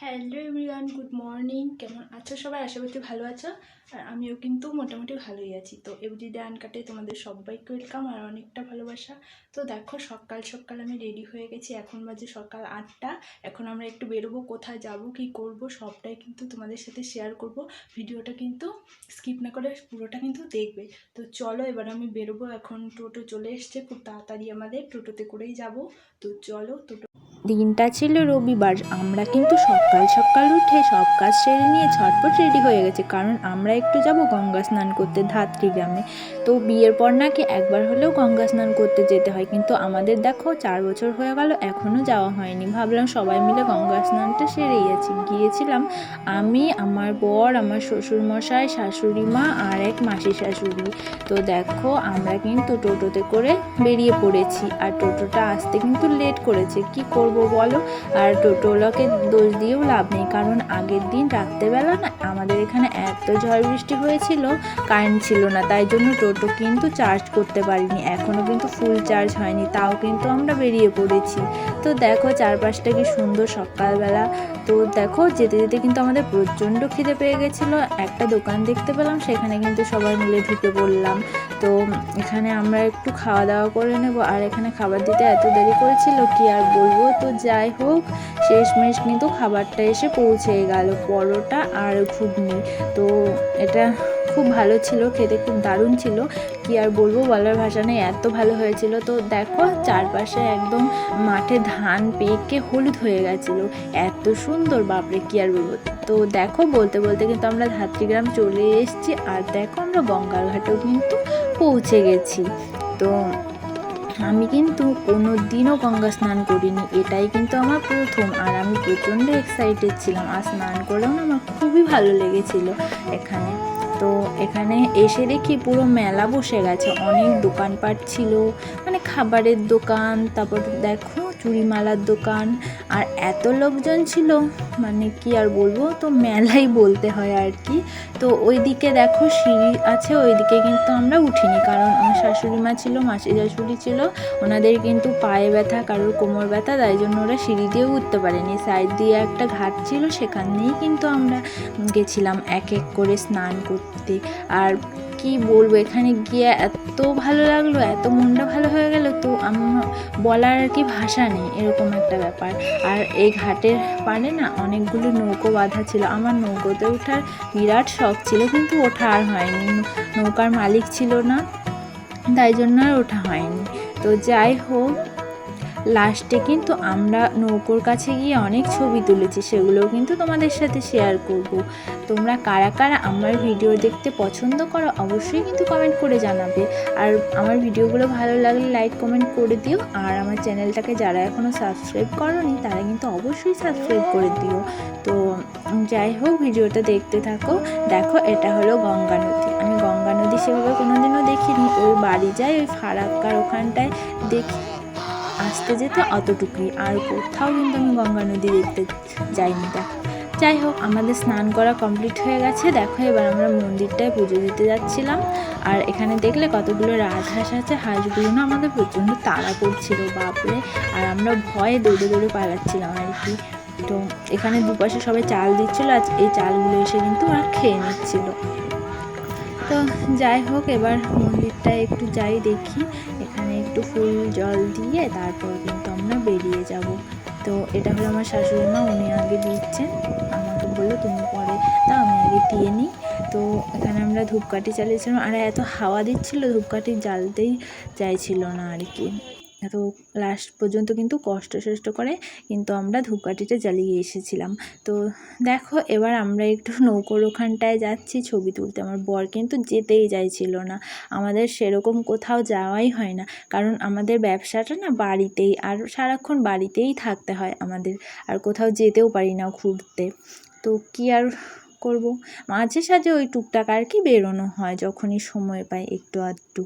Hello everyone, good morning. কেমন আছো সবাই? আশা করছি ভালো আছো। আর আমিও কিন্তু মোটামুটি ভালোই আছি। তো এভরিডে আনকাটে তোমাদের সবাইকে ওয়েলকাম আর অনেকটা ভালোবাসা। তো দেখো, সকাল সকাল আমি রেডি হয়ে গেছি। এখন বাজে সকাল আটটা। এখন আমরা একটু বেরোবো, কোথায় যাব, কি করব, সবটাই কিন্তু তোমাদের সাথে শেয়ার করব। ভিডিওটা কিন্তু স্কিপ না করে পুরোটা কিন্তু দেখবে। তো চলো, এবার আমি বেরোবো। এখন টোটো চলে এসছে। খুব তাড়াতাড়ি আমাদের টোটোতে করেই যাব। তো চলো, টোটো দিনটা ছিল রবিবার। আমরা কিন্তু সকাল সকাল উঠে সব কাজ সেরে নিয়ে ঝটপট রেডি হয়ে গেছে। কারণ আমরা একটু যাব গঙ্গা স্নান করতে ধাত্রী গ্রামে। তো বিয়ের পর নাকি একবার হলেও গঙ্গা স্নান করতে যেতে হয়। কিন্তু আমাদের দেখো চার বছর হয়ে গেল এখনও যাওয়া হয়নি। ভাবলাম সবাই মিলে গঙ্গা স্নানটা সেরে গেছি গিয়েছিলাম আমি, আমার বর, আমার শ্বশুরমশাই, শাশুড়ি মা আর এক মাসি শাশুড়ি। তো দেখো আমরা কিন্তু টোটোতে করে বেরিয়ে পড়েছি। আর টোটোটা আসতে কিন্তু লেট করেছে। কি করব বলো? আর টোটোওয়ালাকে দোষ দিয়েও লাভ নেই। কারণ আগের দিন রাত্রেবেলা না আমাদের এখানে এত ঝড় বৃষ্টি হয়েছিল কারেন্ট ছিল না, তাই জন্য টোটো কিন্তু চার্জ করতে পারিনি। এখনও কিন্তু ফুল চার্জ হয়নি, তাও কিন্তু আমরা বেরিয়ে পড়েছি। তো দেখো চারপাশটা কি সুন্দর সকালবেলা। তো দেখো যেতে যেতে কিন্তু আমাদের প্রচণ্ড খিদে পেয়ে গেছিল। একটা দোকান দেখতে পেলাম, সেখানে কিন্তু সবাই মিলে ঢুকে পড়লাম। তো এখানে আমরা একটু খাওয়া দাওয়া করে নেব। আর এখানে খাবার দিতে এত দেরি করেছিল, কি আর বলব? তো যাই হোক, শেষমেশ কিন্তু খাবারটা এসে পৌঁছে গেল। পরোটা আর ঘুগনি তো এটা খুব ভালো ছিল, খেতে খুব দারুণ ছিল। কি আর বলব, বলার ভাষা নেই এত ভালো হয়েছিল। তো দেখো, চারপাশে একদম মাঠে ধান পেকে হলুদ হয়ে গেছিল। এত সুন্দর, বাপরে, কি আর বলব। তো দেখো, বলতে বলতে কিন্তু আমরা ধাত্রীগ্রাম চলে এসেছি। আর দেখো, আমরা গঙ্গার ঘাটেও কিন্তু পৌঁছে গেছি। তো আমি কিন্তু কোনো দিনও গঙ্গা স্নান করিনি। এটাই কিন্তু আমার প্রথম। আর আমি প্রচণ্ড এক্সাইটেড ছিলাম। আর স্নান করেও না আমার খুবই ভালো লেগেছিল এখানে। তো এখানে এসে দেখি পুরো মেলা বসে গেছে। অনেক দোকানপাট ছিল মানে খাবারের দোকান, তারপর দেখো চুড়িমালার দোকান। আর এত লোকজন ছিল মানে কি আর বলব, তো মেলাই বলতে হয় আর কি। তো ওইদিকে দেখো সিঁড়ি আছে, ওইদিকে কিন্তু আমরা উঠিনি। কারণ আমার শাশুড়ি মা ছিল, মাসি শাশুড়ি ছিল, ওনাদের কিন্তু পায়ে ব্যথা, কারোর কোমর ব্যথা, তাই জন্য ওরা সিঁড়ি দিয়েও উঠতে পারেনি। সাইড দিয়ে একটা ঘাট ছিল, সেখান সেখানেই কিন্তু আমরা গেছিলাম এক এক করে স্নান করতে। আর কি বলব? এখানে গিয়ে এত ভালো লাগল, এত মনটা ভালো হয়ে গেল তো আমার বলার আর কি ভাষা নেই, এরকম একটা ব্যাপার। আর এই ঘাটের পাড়ে না অনেকগুলো নৌকো বাঁধা ছিল। আমার নৌকোতে ওঠার বিরাট শখ ছিল, কিন্তু ওঠা আর হয়নি। নৌকার মালিক ছিল না, তাই জন্য আর ওঠা হয়নি। তো যাই হোক লাস্টে কিন্তু আমরা নৌকোর কাছে গিয়ে অনেক ছবি তুলেছি, সেগুলোও কিন্তু তোমাদের সাথে শেয়ার করব। তোমরা কারা কারা আমার ভিডিও দেখতে পছন্দ করো, অবশ্যই কিন্তু কমেন্ট করে জানাবে। আর আমার ভিডিওগুলো ভালো লাগলে লাইক কমেন্ট করে দিও। আর আমার চ্যানেলটাকে যারা এখনও সাবস্ক্রাইব করনি, তারা কিন্তু অবশ্যই সাবস্ক্রাইব করে দিও। তো যাই হোক ভিডিওটা দেখতে থাকো। দেখো, এটা হলো গঙ্গা নদী। আমি গঙ্গা নদী সেভাবে কোনোদিনও দেখিনি। ওই বাড়ি যাই ওই ফারাক্কার ওখানটায় দেখি। আসতে যেতে অতটুকুই, আর কোথাও কিন্তু আমি গঙ্গা নদী দেখতে যাইনি দেখো যাই হোক, আমাদের স্নান করা কমপ্লিট হয়ে গেছে। দেখো, এবার আমরা মন্দিরটায় পুজো দিতে যাচ্ছিলাম। আর এখানে দেখলে কতগুলো রাজহাঁস আছে। হাঁসগুলো না আমাদের প্রচণ্ড তাড়া করছিল, বাপরে। আর আমরা ভয়ে দৌড়ে দৌড়ে পালাচ্ছিলাম আর কি। তো এখানে দুপাশে সবাই চাল দিচ্ছিল, আর এই চালগুলো এসে কিন্তু ওরা খেয়ে নিচ্ছিল। তো যাই হোক, এবার মন্দিরটা একটু যাই দেখি। এখানে একটু ফুল জল দিয়ে তারপর কিন্তু আমরা বেরিয়ে যাব। তো এটা হলো আমার শাশুড়ি মা উনি আগে দিচ্ছেন। আমাকে বলল, তুমি পরে তা আমি আগে দিয়ে নিই। তো এখানে আমরা ধূপকাঠি চালিয়েছিলাম। আর এত হাওয়া দিচ্ছিল, ধূপকাঠি জ্বালতেই চাইছিল না আর কি। তো লাস্ট পর্যন্ত কিন্তু কষ্ট সষ্ট করে কিন্তু আমরা ধূপকাঠিটা জ্বালিয়ে এসেছিলাম। তো দেখো, এবার আমরা একটু নৌকোর ওখানটায় যাচ্ছি, ছবি তুলতে। আমার বর কিন্তু যেতেই চাইছিল না। আমাদের সেরকম কোথাও যাওয়াই হয় না। কারণ আমাদের ব্যবসাটা না বাড়িতেই আর সারাক্ষণ বাড়িতেই থাকতে হয় আমাদের। আর কোথাও যেতেও পারি না ঘুরতে। তো কী আর করব? মাঝে সাঝে ওই টুকটাক আর কি বেরোনো হয়, যখনই সময় পাই একটু আধটু।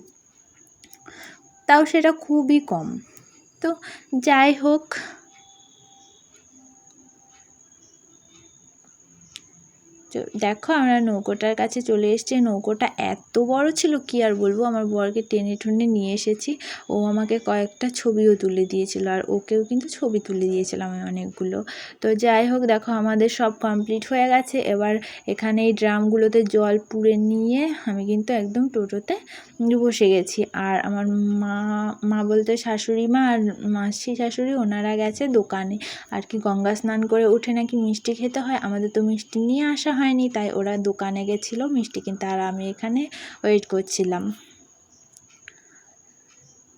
তাও সেটা খুবই কম। তো যাই হোক দেখো আমরা নৌকোটার কাছে চলে এসেছি। নৌকোটা এত বড় ছিল, কি আর বলব? আমার বরকে টেনে টুনে নিয়ে এসেছি। ও আমাকে কয়েকটা ছবিও তুলে দিয়েছিল আর ওকেও কিন্তু ছবি তুলে দিয়েছিলাম আমি অনেকগুলো। তো যাই হোক, দেখো আমাদের সব কমপ্লিট হয়ে গেছে। এবার এখানে এই ড্রামগুলোতে জল পুড়ে নিয়ে আমি কিন্তু একদম টোটোতে বসে গেছি। আর আমার মা মা বলতে শাশুড়ি মা আর মাসি শাশুড়ি ওনারা গেছে দোকানে। আর কি গঙ্গা স্নান করে উঠে নাকি মিষ্টি খেতে হয়, আমাদের তো মিষ্টি নিয়ে আসা হয়নি, তাই ওরা দোকানে গেছিল, মিষ্টি কিনতে, আর আমি এখানে ওয়েট করছিলাম।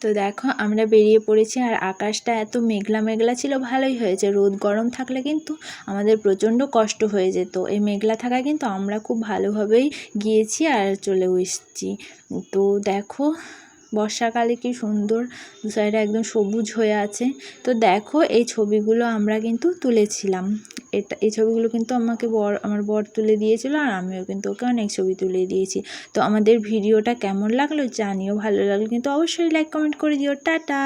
তো দেখো, আমরা বেরিয়ে পড়েছি, আর আকাশটা এত মেঘলা মেঘলা ছিল, ভালোই হয়েছে। রোদ গরম থাকলে কিন্তু আমাদের প্রচণ্ড কষ্ট হয়ে যেত। এই মেঘলা থাকায় কিন্তু আমরা খুব ভালোভাবেই গিয়েছি আর চলেও এসেছি। তো দেখো বর্ষাকালে কি সুন্দর দু সাইডে একদম সবুজ হয়ে আছে। তো দেখো, এই ছবিগুলো আমরা কিন্তু তুলেছিলাম। এটা, এই ছবিগুলো কিন্তু আমাকে বর, আমার বর তুলে দিয়েছিল আর আমিও কিন্তু ওকে অনেক ছবি তুলে দিয়েছি। তো আমাদের ভিডিওটা কেমন লাগল জানিও, ভালো লাগল কিন্তু অবশ্যই লাইক কমেন্ট করে দিও। টাটা!